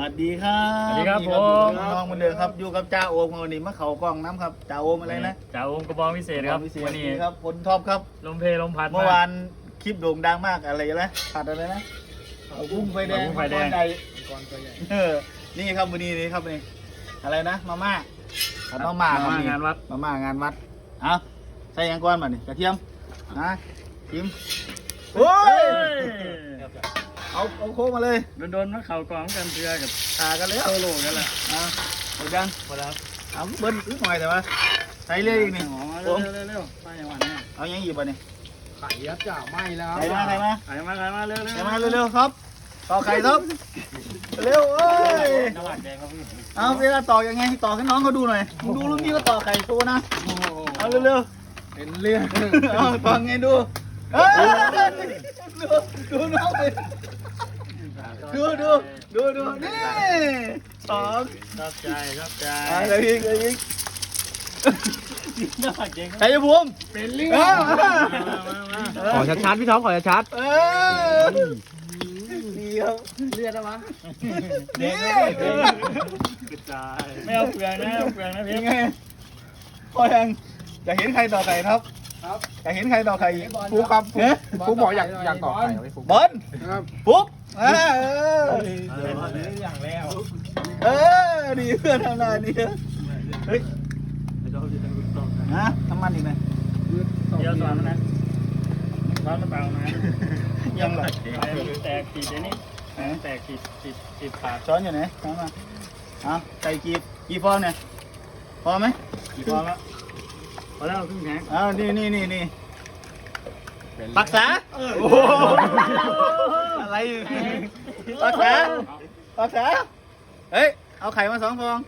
วัสดีครับสวัสดีครับนี่ผมน้องๆเหมือนเดิมครับอยู่กับจ่าโอมวันนี้มาเขากล้องน้ำครับจ่าโอมอะไรนะจ่าโอมกระบองพิเศษครับพิเศษวันนี้ครับผลท็อปครับลมเพลลมพัดเมื่อวานคลิปโด่งดังมากอะไรนะผัดอะไรนะเอากุ้งไฟแดงกุ้งไฟแดงก้อนใหญ่เออนี่ครับวันนี้นี่ครับนี่อะไรนะมาม่าผัดมาม่าครับมานี่งานวัดมาม่างานวัดเอาใส่หยังก้อนมานี่กระเทียมนะชิมโอ้ย เอาเอาโค้งมาเลยโดนโดนๆมาเข่ากองกันเพื่อกับตากันแล้วโซโล่กันแหละอะหมดยังพอแล้วเอาเบิ้ลนิดหน่อยแต่ว่าใส่เลยอีกนี่อ๋อผมเร็วๆเร็วๆไปอย่างวันนี้เอายังอีกป่ะนี่ไข่ยัดจ่าไหม้แล้วใส่มาใส่มาขายมาขายมาเร็วๆใส่มาเร็วๆครับต่อไข่ครับเร็วเอ้ยน้ำหวานแดงครับพี่เอาเวลาต่อยังไงต่อให้น้องเขาดูหน่อยมึงดูลูกพี่ก็ต่อไข่โตนะโอ้โหเอาเร็วเป็นเรื่องๆเอาต่อไงดูเอ้ยดู ดูน้องไปดูดูดูดูนี่สองชอบใจชอบใจอะเลยอีกเลยอีกน้ำหวานแดงครับชัยภูมิเป็นเรื่อเอ้างมามาขอชัดๆพี่ท็อปขอชัดเออดีครับเลือดแล้วมั้งนี่กระจายไม่เอาเปลือกนะเอาเปลือกนะพี่ยังไงพอยังจะเห็นใครต่อไข่ครับครับจะเห็นใครต่อไข่อีกฟุกครับเอ๊ะฟุกบอกอยากอยากต่อไข่ไม่ฟุกบอลครับปุ๊บอ่า เอออย่างแล้ว เออดีเพื่อนทำงานดีเฮ้ยนะน้ำมันอีกไหมเดี๋ยวสอนนะร้อนหรือเปล่านะยังหรอแตกขีดไอ้นี่แตกขีดขีดขีดขาดช้อนอยู่ไหนช้อนมาเอาไก่กี่กี่ฟองเนี่ยพอไหมกี่ฟองล้วพอแล้วครึ่งแข็งเอานี่นี่นี่นี่ปักษาโอ้ โหอะไรอยู่ปักษาปักษาเฮ้ย เอาไข่มาสองฟอง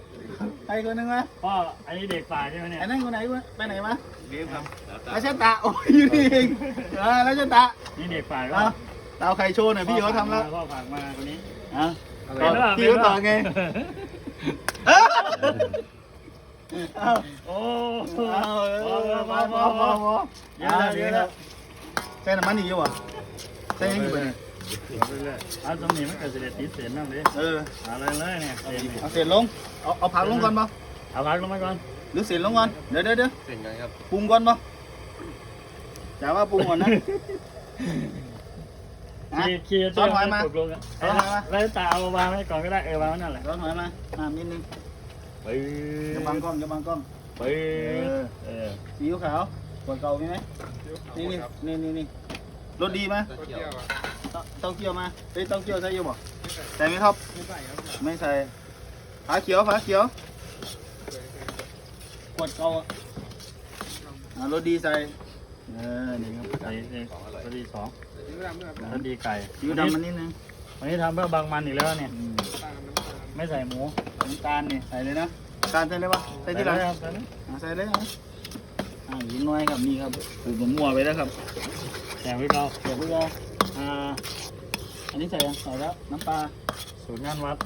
ไข่คนหนึ่งมาพ่ออันนี้เด็กฝ่ายใช่ไหมเนี่ยไอ้นั่นคนไหนวะไปไหนมาเรียครับราชตะโอ้ยอยู่นี่เองเออราชตะนี่เด็กฝ่ายก็เอาเอาไข่โชว์หน่อยพี่เขาทำแล้วพ่อฝากมาคนนี้เอาเป็นหรือเปล่าพี่เขาต่อไงเอ้าเอาโอ้เอาเออพอพอพอพอเยอะแล้วเยอะแล้วใส่น้ำมันอีกอยู่วะใส่ยังอยู่ไปเนี่ย เอาตรงนี้มันเกิดเสด็จติดเสียนนั่นเลยเออเอาเลยเลยเนี่ยเสียนเอาเศษลง เอาเอาผักลงก่อนปะเอาพักลงมาก่อนหรือเศษลงก่อน เดี๋ยวเดี๋ยวเดี๋ยวเป็นไงครับปรุงก่อนปะจ๋าว่าปรุงก่อนนะอะ ขี่ขี่ซ้อนหอยมาตกลงซ้อนหอยมา แล้วตาเอาวางไว้ก่อนก็ได้เออวางไว้นั่นแหละร้อนหอยมาน้ำนิดนึงไปอย่าบังกล้องอย่าบังกล้องไปเออ ซีอิ๊วขาวขวดเก่ามีไหมนี่นี่นี่นี่นี่ รสดีไหมเต้าเต้าเกี๊ยวมาเฮ้ยเต้าเกี๊ยวใส่อยี่บ่ใส่ไหมครับไม่ใส่ครับ ไม่ใส่ฝาเขียวฝาเขียวขวดเก่าอะอ่ารสดีใส่เออนี่ครับไอ้ไอ้พอดีสองซีอิ๊วดำด้วยครับพอดีไก่ซีอิ๊วดำมันนิดนึงวันนี้ทำเพื่อบางมันอีกแล้วเนี่ยอืมตามน้ำตาลไม่ใส่หมูน้ำตาลนี่ใส่เลยนะน้ำตาลใส่เลยปะใส่ที่หลังใส่ครับใส่เลยอ่าใส่เลยนะอ่ายิงน้อยครับนี่ครับปลูกมั่วไปแล้วครับ แต่พี่เราเดี๋ยวพวกเราอ่าอันนี้ใส่ยังใส่แล้วน้ำปลาสูตรงานวัด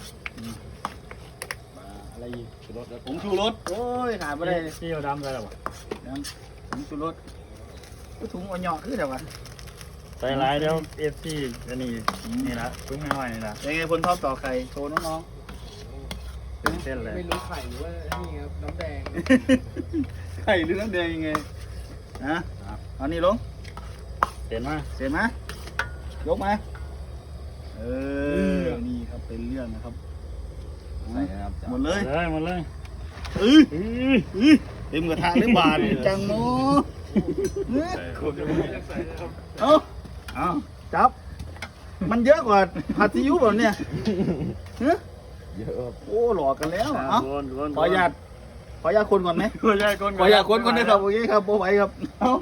อ่าอะไรอีกชูรสผงชูรสโอ้ยขาดไปได้ที่เราดำใส่หรอวะน้ำผงชูรสก็ถุงอ่อนเหยาะคือแต่ว่าใส่หลายเดี๋ยวเอฟซีอันนี้นี่ละตุ้งง่ายๆนี่ละยังไงคนชอบต่อไข่โชว์น้องเป็นเส้นเลยไม่รู้ไข่หรือว่านี่ครับน้ำแดงๆไข่หรือน้ำแดงยังไงนะเอานี่ลง เห็นไหมเสร็จไหมยกมาเออนี่ครับเป็นเรื่องนะครับใส่นะครับหมดเลยเลยหมดเลยเอ้ยอื้อเอ้ยเต็มกระทะเลยบาทจังเนาะเอาเอาจับ มันเยอะกว่าผัดซีอิ๊วแบบเนี่ยฮะเยอะครับโอ้หลอกกันแล้วเอาโดนโดนขออนุญาตขออนุญาตคนก่อนไหมขออนุญาตคนขออนุญาตคนก่อนนะครับโอเคครับโบไหวครับเอา